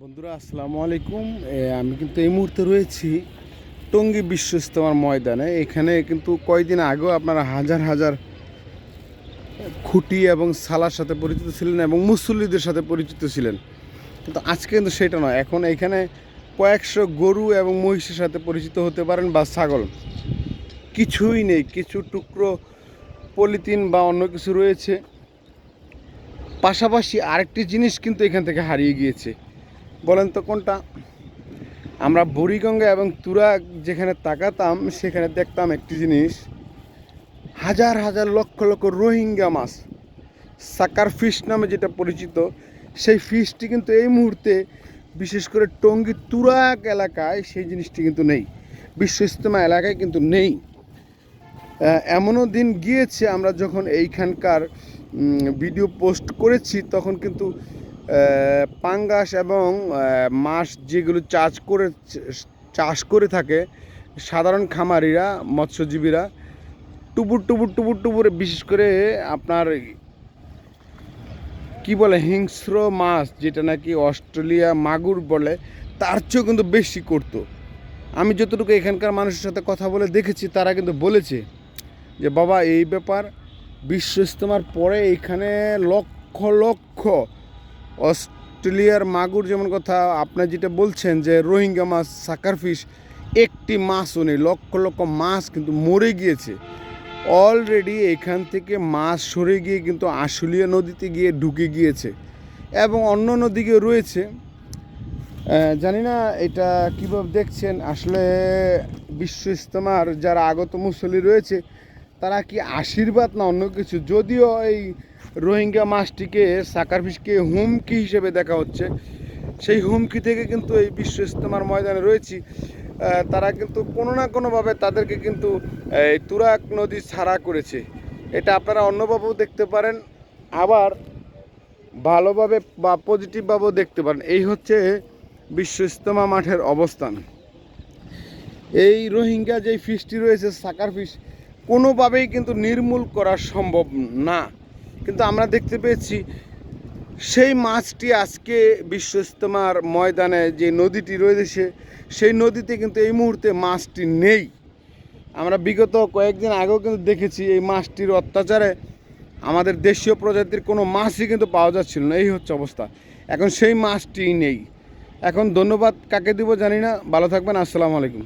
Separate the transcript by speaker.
Speaker 1: বন্ধুরা, আসসালামু আলাইকুম। আমি কিন্তু এই মুহূর্তে রয়েছি টঙ্গী বিশ্ব ইজতেমার ময়দানে। এখানে কিন্তু কয়দিন আগেও আপনারা হাজার হাজার খুঁটি এবং সালার সাথে পরিচিত ছিলেন এবং মুসল্লিদের সাথে পরিচিত ছিলেন। কিন্তু আজকে কিন্তু সেটা নয়। এখন এখানে কয়েকশো গরু এবং মহিষের সাথে পরিচিত হতে পারেন বা ছাগল। কিছুই নেই। কিছু টুকরো পলিথিন বা অন্য কিছু রয়েছে। পাশাপাশি আরেকটি জিনিস কিন্তু এখান থেকে হারিয়ে গিয়েছে। বলেন তো কোনটা? আমরা বুড়িগঙ্গা এবং তুরা যেখানে তাকাতাম, সেখানে দেখতাম একটি জিনিস। হাজার হাজার লক্ষ লক্ষ রোহিঙ্গা মাছ। সাকার ফিশ নামে যেটা পরিচিত, সেই ফিশটি কিন্তু এই মুহূর্তে বিশেষ করে টঙ্গী তুরাক এলাকায় সেই জিনিসটি কিন্তু নেই। বিশ্ব ইজতেমা এলাকায় কিন্তু নেই। এমনও দিন গিয়েছে, আমরা যখন এইখানকার ভিডিও পোস্ট করেছি, তখন কিন্তু পাঙ্গাস এবং মাছ যেগুলো চাষ করে চাষ করে থাকে, সাধারণ খামারিরা, মৎস্যজীবীরা টুপুর টুপুর টুপুর টুপুরে বিশেষ করে আপনার কি বলে, হিংস্র মাছ, যেটা নাকি অস্ট্রেলিয়া মাগুর বলে, তার চেয়েও কিন্তু বেশি করতো। আমি যতটুকু এখানকার মানুষের সাথে কথা বলে দেখেছি, তারা কিন্তু বলেছে যে, বাবা, এই ব্যাপার বিশ্ব ইজতেমার পরে এখানে লক্ষ লক্ষ অস্ট্রেলিয়ার মাগুর যেমন কথা আপনি যেটা বলছেন যে রোহিঙ্গা মাছ সাকার ফিশ একটি মাছও নেই, লক্ষ লক্ষ মাছ কিন্তু মরে গিয়েছে। অলরেডি এখান থেকে মাছ সরে গিয়ে কিন্তু আশুলিয়া নদীতে গিয়ে ঢুকে গিয়েছে এবং অন্য নদীকে রয়েছে। জানি না এটা কীভাবে দেখছেন, আসলে বিশ্ব ইজতেমার যারা আগত মুসলি রয়েছে, তারা কি আশীর্বাদ না অন্য কিছু? যদিও এই রোহিঙ্গা মাছটিকে সাকার ফিশকে হুমকি হিসেবে দেখা হচ্ছে। সেই হুমকি থেকে কিন্তু এই বিশ্ব ইজতেমার ময়দানে রয়েছি। তারা কিন্তু কোনো না কোনোভাবে তাদেরকে কিন্তু এই তুরাক নদী ছাড়া করেছে। এটা আপনারা অন্যভাবেও দেখতে পারেন। আবার ভালোভাবে বা পজিটিভভাবেও দেখতে পারেন। এই হচ্ছে বিশ্ব ইজতেমা মাঠের অবস্থান। এই রোহিঙ্গা যেই ফিশটি রয়েছে, সাকার ফিশ, কোনোভাবেই কিন্তু নির্মূল করা সম্ভব না। কিন্তু আমরা দেখতে পেয়েছি সেই মাছটি আজকে বিশ্ব ইজতেমার ময়দানে যে নদীটি রয়েছে, সেই নদীতে কিন্তু এই মুহূর্তে মাছটি নেই। আমরা বিগত কয়েকদিন আগেও কিন্তু দেখেছি এই মাছটির অত্যাচারে আমাদের দেশীয় প্রজাতির কোনো মাছই কিন্তু পাওয়া যাচ্ছিল না। এই হচ্ছে অবস্থা। এখন সেই মাছটি নেই। এখন ধন্যবাদ কাকে দিব জানি না। ভালো থাকবেন। আসসালামু আলাইকুম।